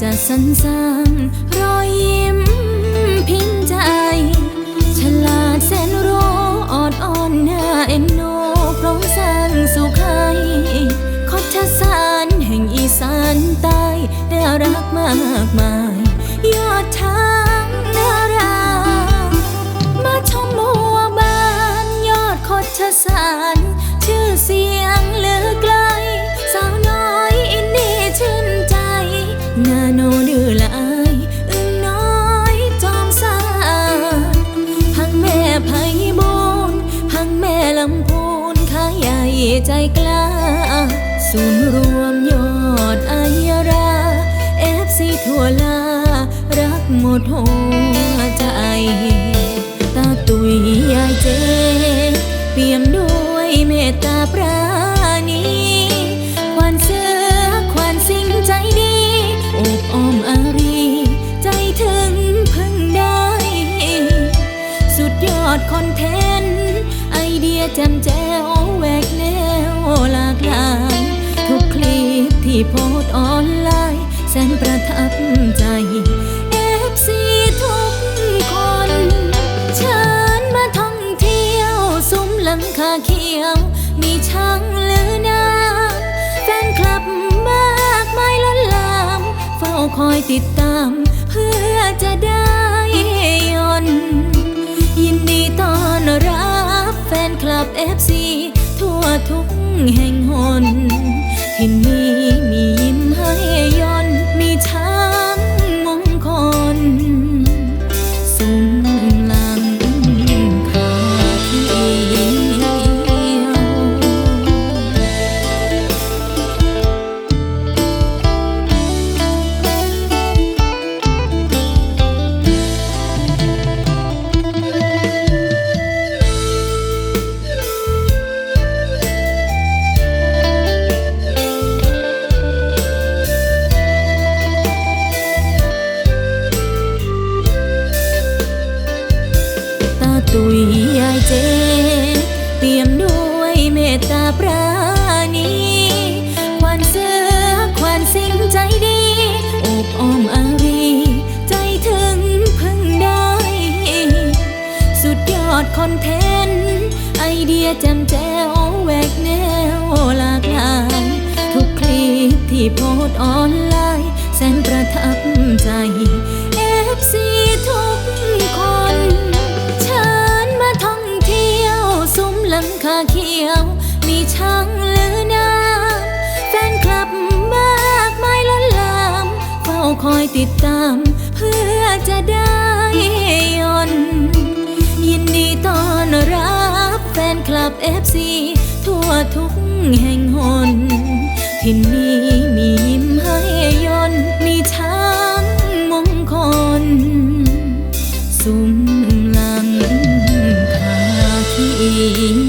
จะสรรสร้างรอยยิ้มพิมพ์ใจ ฉลาดแสนรู้ออดอ่อนน่าเอ็นดูพร้อมสร้างสุขให้คดชสารแห่งอีสานใต้น่ารักมากมาย ยอดทางนารามาชมบัวบานยอดคดชสารชื่อเสียงเหลือกลส ใจกล้าศูนย์รวมยอดอายราเอฟซีทั่วลา รักหมดหัวใจ ตาตุยยายเจ เปี่ยมด้วยเมตตาปราณีควันเสือควันสิ่งใจดีอบอ้อมอารี ใจถึงพึ่งได้ สุดยอดคอนเทนต์ ไอเดียแจำแจ้ โพสออนไลน์แสนประทับใจเอฟซีทุกคนเชิญมาท่องเที่ยว ซุ้มหลังคาเขียว มีช้างหรือนาแฟนคลับมากมายล้นหลาม เฝ้าคอยติดตาม เพื่อจะได้ยนยินดีต้อนรับแฟนคลับ FC ทั่วทุกแห่งหนที่นี่ ยายเจเปี่ยมด้วยเมตตาปราณีควันเสือควันสิ่งใจดีอบอ้อมอารี ใจถึงพึ่งได้ สุดยอดคอนเทนต์ ไอเดียแจำแจ้วแหวกแนวหลากหลาย ทุกคลิปที่โพสออนไลน์ แสนประทับใจ ขาเขียว มีช้างหรือน้ำแฟนคลับมากมายล้นลามเฝ้าคอยติดตาม เพื่อจะได้ยนยินดีต้อนรับแฟนคลับเอฟซีทั่วทุกแห่งหนที่นี้มีมิ้มให้ยนมีช้างมงคลสุมลังคาที่